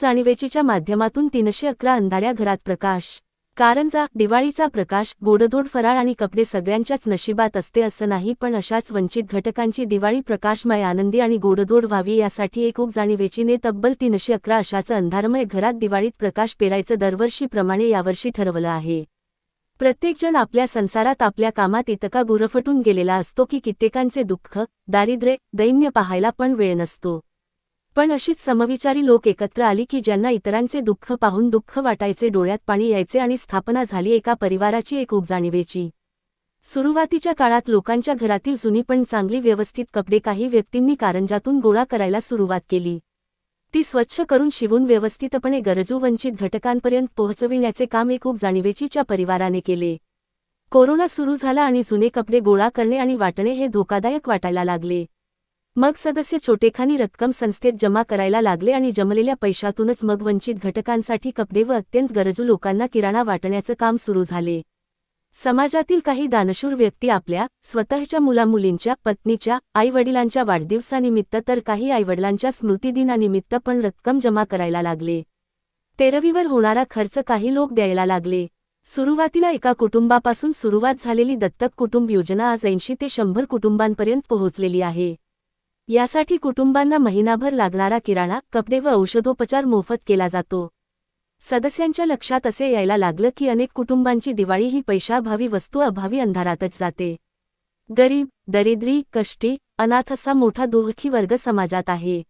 जाणीवेचीच्या माध्यमातून तीनशे अकरा अंधाऱ्या घरात प्रकाश. कारंजा दिवाळीचा प्रकाश गोडधोड फराळ आणि कपडे सगळ्यांच्याच नशिबात असते असं नाही पण अशाच वंचित घटकांची दिवाळी प्रकाशमय आनंदी आणि गोडधोड व्हावी यासाठी एक उप जाणीवेचीने तब्बल तीनशे अकरा अशाचं अंधारमय घरात दिवाळीत प्रकाश पेरायचं दरवर्षीप्रमाणे यावर्षी ठरवलं आहे. प्रत्येकजण आपल्या संसारात आपल्या कामात इतका गुरफटून गेलेला असतो की कित्येकांचे दुःख दारिद्र्य दैन्य पाहायला पण वेळ नसतो. पण अशीच समविचारी लोक एकत्र आली की ज्यांना इतरांचे दुःख पाहून दुःख वाटायचे डोळ्यात पाणी यायचे आणि स्थापना झाली एका परिवाराची एक उपजाणीवेची सुरुवातीच्या काळात लोकांच्या घरातील जुनी पण चांगली व्यवस्थित कपडे काही व्यक्तींनी कारंजातून गोळा करायला सुरुवात केली. ती स्वच्छ करून शिवून व्यवस्थितपणे गरजू वंचित घटकांपर्यंत पोहोचविण्याचे काम एक उपजाणीवेचीच्या परिवाराने केले. कोरोना सुरू झाला आणि जुने कपडे गोळा करणे आणि वाटणे हे धोकादायक वाटायला लागले. मग सदस्य छोटेखानी रक्कम संस्थेत जमा करायला लागले आणि जमलेल्या पैशातूनच मग वंचित घटकांसाठी कपडे व अत्यंत गरजू लोकांना किराणा वाटण्याचं काम सुरू झाले. समाजातील काही दानशूर व्यक्ती आपल्या स्वतःच्या मुलामुलींच्या पत्नीच्या आईवडिलांच्या वाढदिवसानिमित्त तर काही आईवडिलांच्या स्मृतिदिनानिमित्त पण रक्कम जमा करायला लागले. तेरवीवर होणारा खर्च काही लोक द्यायला लागले. सुरुवातीला एका कुटुंबापासून सुरुवात झालेली दत्तक कुटुंब योजना आज ऐंशी ते शंभर कुटुंबांपर्यंत पोहोचलेली आहे. यासाठी कुटुंबांना महिनाभर लागणारा किराणा कपडे व औषधोपचार मोफत केला जातो. सदस्यांच्या लक्षात असे यायला लागलं की अनेक कुटुंबांची दिवाळी ही पैशाभावी वस्तू अभावी अंधारातच जाते. गरीब दरिद्री कष्टी अनाथ असा मोठा दुःखी वर्ग समाजात आहे.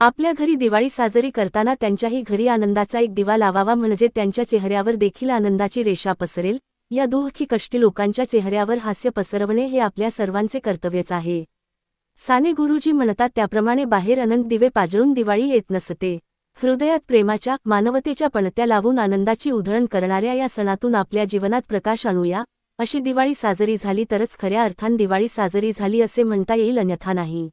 आपल्या घरी दिवाळी साजरी करताना त्यांच्याही घरी आनंदाचा एक दिवा लावावा म्हणजे त्यांच्या चेहऱ्यावर देखील आनंदाची रेषा पसरेल या दुःखी कष्टी लोकांच्या चेहऱ्यावर हास्य पसरवणे हे आपल्या सर्वांचे कर्तव्यच आहे. साने गुरुजी म्हणतात त्याप्रमाणे बाहेर अनंत दिवे पाजळून दिवाळी येत नसते. हृदयात प्रेमाच्या मानवतेच्या पणत्या लावून आनंदाची उधळण करणाऱ्या या सणातून आपल्या जीवनात प्रकाश आणूया अशी दिवाळी साजरी झाली तरच खऱ्या अर्थान दिवाळी साजरी झाली असे म्हणता येईल अन्यथा नाही.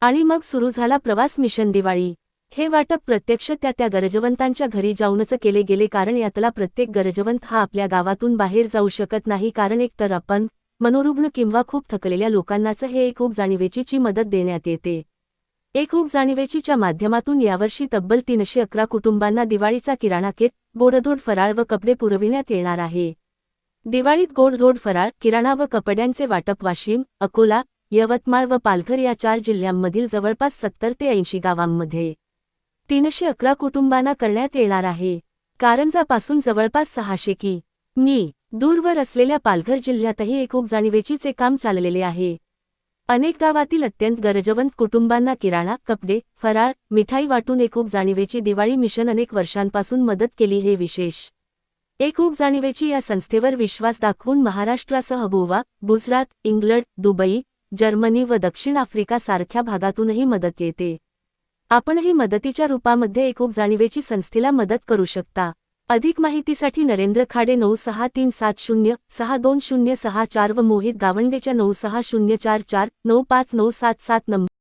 आणि मग सुरू झाला प्रवास मिशन दिवाळी. हे वाटप प्रत्यक्ष त्या त्या गरजवंतांच्या घरी जाऊनच केले गेले कारण यातला प्रत्येक गरजवंत हा आपल्या गावातून बाहेर जाऊ शकत नाही कारण एक तर आपण मनोरुग्ण किंवा खूप थकलेल्या लोकांनाच हे एक खूप जाणीवेचीची मदत देण्यात येते. एक खूप जाणीवेचीच्या माध्यमातून यावर्षी तब्बल तीनशे अकरा कुटुंबांना दिवाळीचा किराणा किट गोडधोड फराळ व कपडे पुरविण्यात येणार आहे. दिवाळीत गोडधोड फराळ किराणा व कपड्यांचे वाटप वाशिम अकोला यवतमाळ व पालघर या चार जिल्ह्यांमधील जवळपास सत्तर ते ऐंशी गावांमध्ये तीनशे अकरा कुटुंबांना करण्यात येणार आहे. कारंजापासून जवळपास सहाशे की. मी दूरवर असलेल्या पालघर जिल्ह्यातही एक जाणिवेचीचे काम चाललेले आहे. अनेक गावातील अत्यंत गरजवंत कुटुंबांना किराणा कपडे फराळ मिठाई वाटून एक जाणीवेची दिवाळी मिशन अनेक वर्षांपासून मदत केली हे विशेष. एक जाणीवेची या संस्थेवर विश्वास दाखवून महाराष्ट्रासह Goa Gujarat England Dubai Germany व दक्षिण आफ्रिका सारख्या भागातूनही मदत येते. आपणही मदतीच्या रूपामध्ये एक जाणीवेची संस्थेला मदत करू शकता. अधिक माहितीसाठी नरेंद्र खाडे नऊ सहा तीन सात शून्य सहा दोन शून्य सहा चार व मोहित गावंडेच्या नऊ सहा शून्य चार चार नऊ पाच नऊ सात सात नंबर